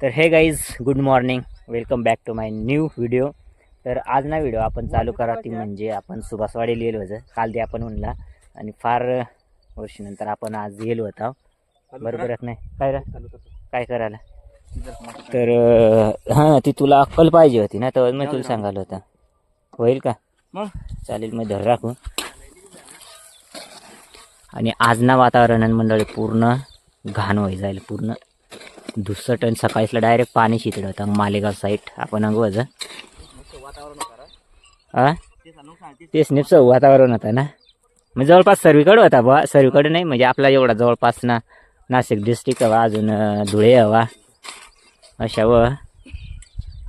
तर हे guys good morning welcome back to my new video तर आज ना व्हिडिओ आपण चालू करा ती म्हणजे आपण सुभाषवाडी लिहिलो होतं. काल ते आपण म्हणला. आणि फार वर्षानंतर आपण आज गेलो होता. बरोबर नाही? काय रे? काय करायला? तर हां ती तुला अक्कल पाहिजे होती ना तर मी तुला सांगायला होता. होईल का? मग? चालेल मग धर राखू. आणि आज ना वातावरण मंडळी पूर्ण घाण व्हाय जाईल पूर्ण. दुसरं टन सकाळीसला डायरेक्ट पाणी शितड होतं. मालेगाव साईड आपण अंगवज हा तेच नेपचं वातावरण होतं ना. मग जवळपास सर्वीकडे होता बा सर्वीकडे नाही म्हणजे आपला एवढा जवळपास ना. नाशिक डिस्ट्रिक्ट हवा अजून धुळे हवा. अशा व.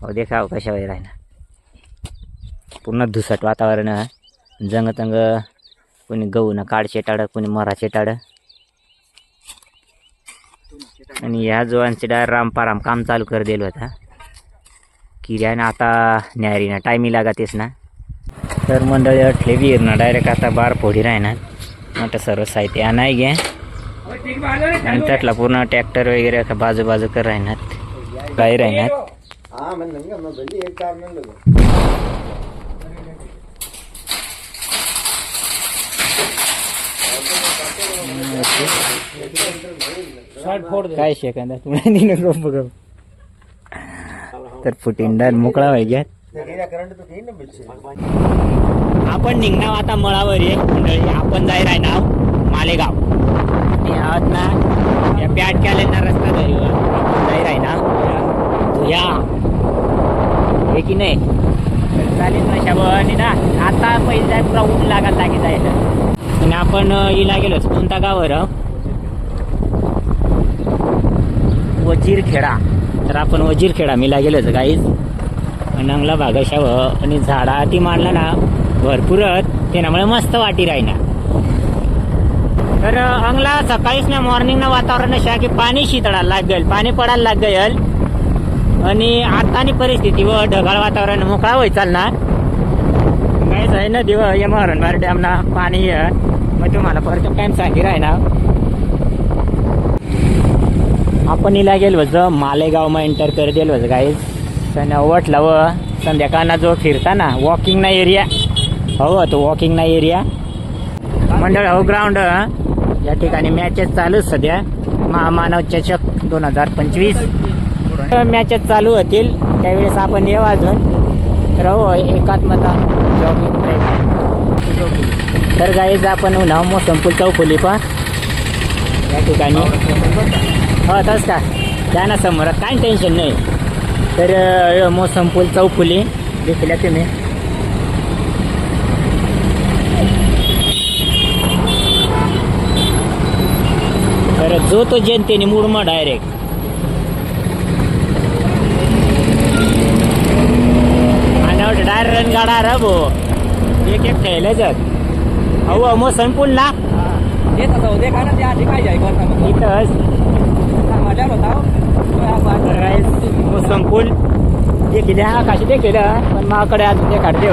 हो देखाव कशा वगैरे आहे ना पूर्ण धुसट वातावरण जंगतंग कोणी गहू ना काळचे टाळं कोणी मराचे टाळं आणि ह्या जोवांचे डायरेक्ट रामपाराम काम चालू कर दिलं होता. किऱ्यानं आता न्यारी ना टायमी लागतेस ना. तर मंडळी ठेवी ना डायरेक्ट आता बार फोडी राहणार. आता सर्व साहित्य आणाय घ्या आणि त्यातला पूर्ण ट्रॅक्टर वगैरे का बाजू बाजू कर राहणार. काही राहणार? काय शेकंदा नको बघ तर फुटिंडा मोकळा व्हायच्यात आपण निघणार आता मळावर ये मंडळी. आपण जाय राहणार मालेगाव. आणि आहात ना या पॅट ना रस्ता धरी जाय राहणार तुया हे की नाही? तर चालेल ना शाबानी ना. आता पहिले जाय पुरा ऊन लागायला लागे जायला आणि आपण अं, हिला गेलो कोणता गावर वजीरखेडा. तर आपण वजीरखेडा मिला गेलो गाईज नंगला भागाशाव आणि झाडा ती मांडला ना भरपूरच. त्यामुळे मस्त वाटी राहिना. तर अंगला सकाळीच ना मॉर्निंग ना वातावरण अशा की पाणी शितळायला लागेल पाणी पडायला लागेल. आणि आतानी परिस्थिती व ढगाळ वातावरण मोकळा होई चालणार. नाहीच आहे ना दिव ये मरणबार डॅम ना पाणी मग तुम्हाला परत टाइम सांगी राहणार आपण इला गेलो होतं मालेगावमा एंटर कर देल होतं गाईज सण वटलं व संध्याकाळना जो फिरता ना वॉकिंग ना एरिया हो तो वॉकिंग ना एरिया मंडळ हो ग्राउंड या ठिकाणी मॅचेस चालूच सध्या. महामानव चषक दोन हजार पंचवीस. मॅचेस चालू होतील. त्यावेळेस आपण येऊ अजून. तर हो एकात्मता जॉगिंग तर गाईज आपण उन्हा मोसम पूल चौफुली पा या ठिकाणी. हो तस का त्या ना समोरात काय टेन्शन नाही. तर मोसम पूल चौफुली देखील तुम्ही. तर जो तो जनतेने मुडमा डायरेक्ट रन गाडा रा भो एक एक खेळले जात अहो मोसम पूल ना. इथंच. मोसम पूल देखील आकाशी देखील पण माकडे अजून ते काढते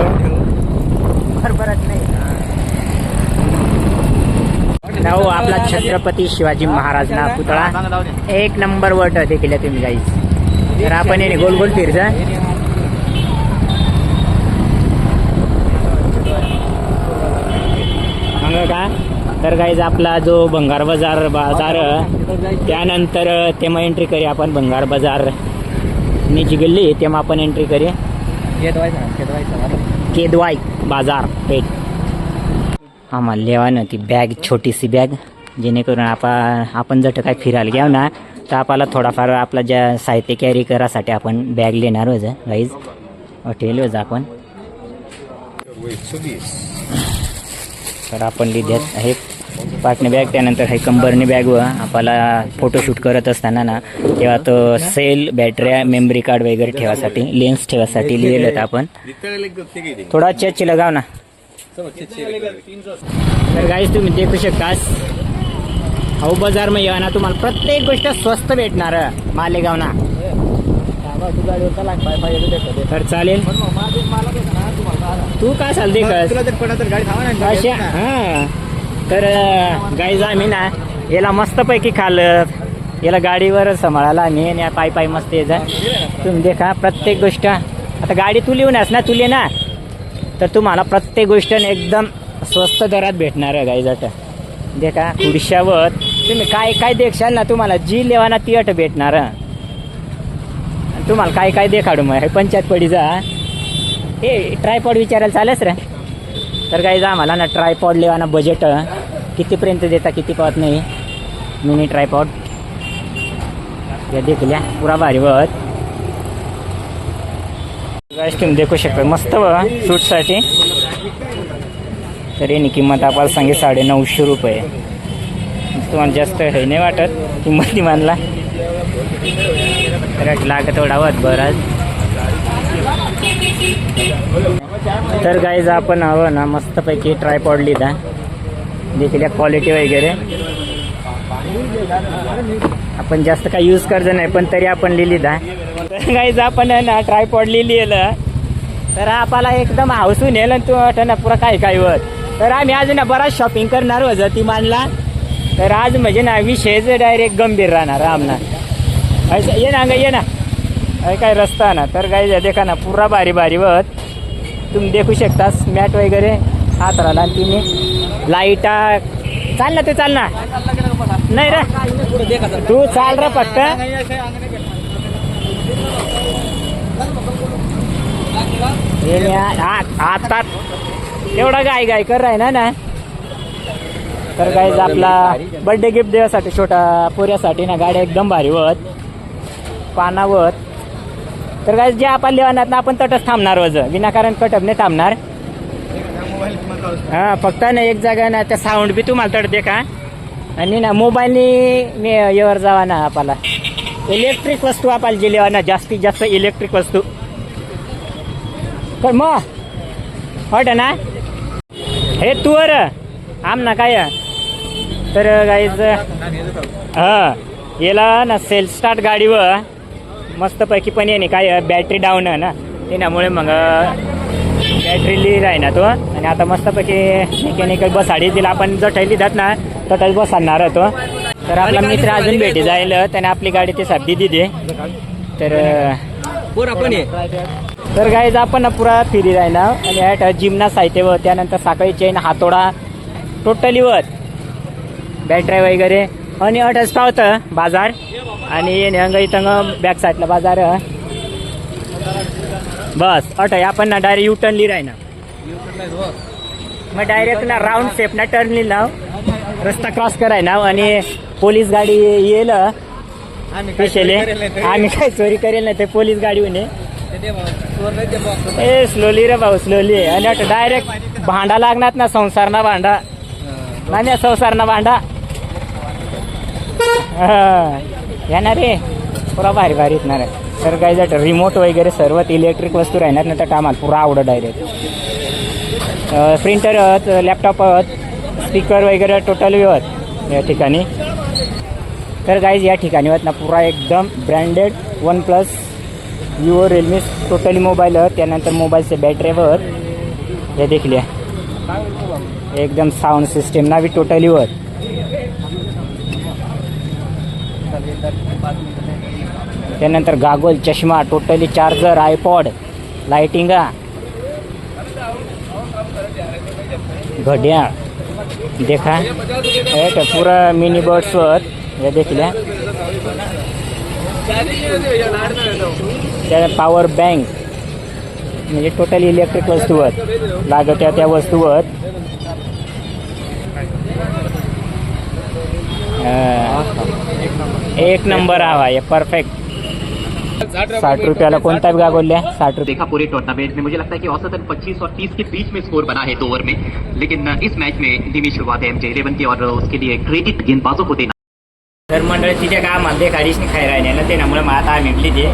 बरोबरच नाही. हो आपला छत्रपती शिवाजी महाराज ना पुतळा. एक नंबर वट देखील तुम्ही जाईस तर आपण येणे गोल गोल सांगा का? तर गाईज आपला जो भंगार बाजार बाजार त्यानंतर तेव्हा एंट्री करी आपण भंगार बाजार. नीची गल्ली तेव्हा आपण एंट्री करी. केदवाई बाजार पेठ. आम्हाला लेवा ना ती बॅग छोटीशी बॅग जेणेकरून आपण आपण जर काय फिरायला घ्याव ना तर आपल्याला थोडाफार आपला ज्या साहित्य कॅरी करासाठी आपण बॅग लेणार होतं गाईज हॉटेल होतं आपण. तर आपण लिहित आहेत पाटणे बॅग त्यानंतर हे कंबरनी बॅग व आपल्याला फोटोशूट करत असताना ना तेव्हा तो सेल बॅटऱ्या मेमरी कार्ड वगैरे ठेवासाठी लेन्स ठेवासाठी लिहिलं होतं आपण. थोडा चेच लगाव ना. तर गाईज तुम्ही देखू शकतास. हाऊ बाजार येवा ना तुम्हाला प्रत्येक गोष्ट स्वस्त भेटणार मालेगाव ना. तर चालेल. तू काय चालते अशा हा. तर गाईज आम्ही ना याला मस्तपैकी खाल्लं याला गाडीवर सांभाळायला आम्ही आणि पायी पायी मस्त ये जा तुम्ही देखा प्रत्येक गोष्ट आता गाडी तू लिहूनस ना तुले ना. तर तुम्हाला प्रत्येक गोष्ट एकदम स्वस्त दरात भेटणार आहे गाई देखा खुडशावर तुम्ही काय काय देखशाल ना तुम्हाला जी लेवाना ती अट भेटणार आणि तुम्हाला काय काय देखाडू मग हे पंचायत पडी जा हे ट्रायपॉड विचारायला चालेस रे. तर काही जा आम्हाला ना ट्रायपॉड लेवा ना बजेट कितीपर्यंत देता किती पाहत नाही. मिनी ट्रायपॉड या देखल्या पुरा भारी बघत. गाईस तुम्ही देखू शकता मस्त बघा शूटसाठी तर यानी किंमत आपल्याला सांगे साडे नऊशे रुपये. तुम्हाला जास्त हे नाही वाटत किंमत ती मानला. तर लागत थोडा वत बराच तर गाईज आपण हवं ना मस्तपैकी ट्रायपॉड लिहिला देखील क्वालिटी वगैरे. आपण जास्त काही यूज करत नाही पण तरी आपण लिहिली दा. तर गाईज आपण आहे ना ट्रायपॉड लिहिलं तर आपल्याला एकदम हाऊसून येईल आणि तू वाटत ना पुरा काय काय होत. तर आम्ही आज ना बराच शॉपिंग करणार होतो ती मानला. तर आज म्हणजे ना विषयच डायरेक्ट गंभीर राहणार आमना ये ना ये ना. काय रस्ता ना. तर काय देखा ना पुरा भारी भारी वत तुम्ही देखू शकता मॅट वगैरे हात राहिला आणि तिने लाईटा. चाल ना तू चाल ना. नाही रे. तू चाल रे फक्त आता एवढा गाय गाय कर राही ना ना तर काय आपला बर्थडे गिफ्ट देण्यासाठी छोटा पोऱ्यासाठी ना गाड्या एकदम भारी होत. पानावत तर काय जे आपण लेवणार ना आपण तटच थांबणार वज विनाकारण कटप नाही थांबणार. हा फक्त ना एक जागा ना त्या साऊंड बी तुम्हाला तट दे का? आणि ना मोबाईलनी मी येवर जावा ना आपल्याला. इलेक्ट्रिक वस्तू आपल्याला जे लेवा ना जास्तीत जास्त इलेक्ट्रिक वस्तू. पण मग हट ना? हे तुवर आम ना काय? तर गाईज हा याला ना सेल स्टार्ट गाडीवर. मस्तपैकी पण येणे काय बॅटरी डाऊन आहे ना. त्यामुळे मग बॅटरी लिहिल आहे ना तो. आणि आता मस्तपैकी मेकॅनिकल बसाडी तिला आपण जठायली जात ना तटाच बसणार तो. तर आपला मित्र अजून भेटी जाईल. त्याने आपली गाडी ते साधी दिली तर तर गाईज आपण ना पुरा फिरी जाय ना आणि ॲट जिमना साहित्य व. त्यानंतर साखळी चेन हातोडा. टोटली वर. बॅटरी वगैरे. आणि अटच पावतं बाजार. आणि येणे हंग इथं बॅक साईडला बाजार. बस अट आपण ना डायरेक्ट यू टर्न लिहिराय ना मग डायरेक्ट ना राऊंड शेप ना टर्न लिहिला रस्ता क्रॉस कराय ना आणि पोलीस गाडी येईल. पेशले. आम्ही काय चोरी करेल नाही ते पोलीस गाडी होणे ए स्लोली रे भाऊ स्लोली आणि डायरेक्ट भांडा लागणार ना संसार ना भांडा ना भांडा. हा. येणार रे. पुरा भारी भारी येणार आहे. तर काय जात रिमोट वगैरे सर्वात इलेक्ट्रिक वस्तू राहणार ना तर टायमात पुरा आवडत डायरेक्ट प्रिंटर लॅपटॉप स्पीकर वगैरे टोटल आहेत या ठिकाणी. तर गाईज या ठिकाणी आहेत ना पुरा एकदम branded One Plus Vivo Realme totally mobile आहेत. त्यानंतर मोबाईलचे बॅटरी आहेत. हे देखील आहे. एकदम साऊंड सिस्टीम ना बी त्यानंतर गागोल चष्मा टोटली चार्जर आयपॉड लाइटिंगा घड्याळ. देखा. हे का पुरा मिनी बर्ड्स वर. या देखील आहे. त्या पॉवर बँक म्हणजे टोटल इलेक्ट्रिक वस्तूवर. लागत्या त्या वस्तूवर. अं, एक नंबर हवा आहे परफेक्ट साठ रुपयाला कोणता बी साठ रुपये. देखा पूरे टूर्नामेंट में मुझे लगता है कि औसतन 25 और 30 के बीच में स्कोर बना है दो ओवर में। लेकिन इस मैच में धीमी शुरुआत है एमजे इलेवन की और उसके लिए क्रेडिट गेंदबाजों को देना। तर चीज़ें काम काय खारिश नहीं खाई नाही है ना त्यामुळे मग आता आम्ही लिहिते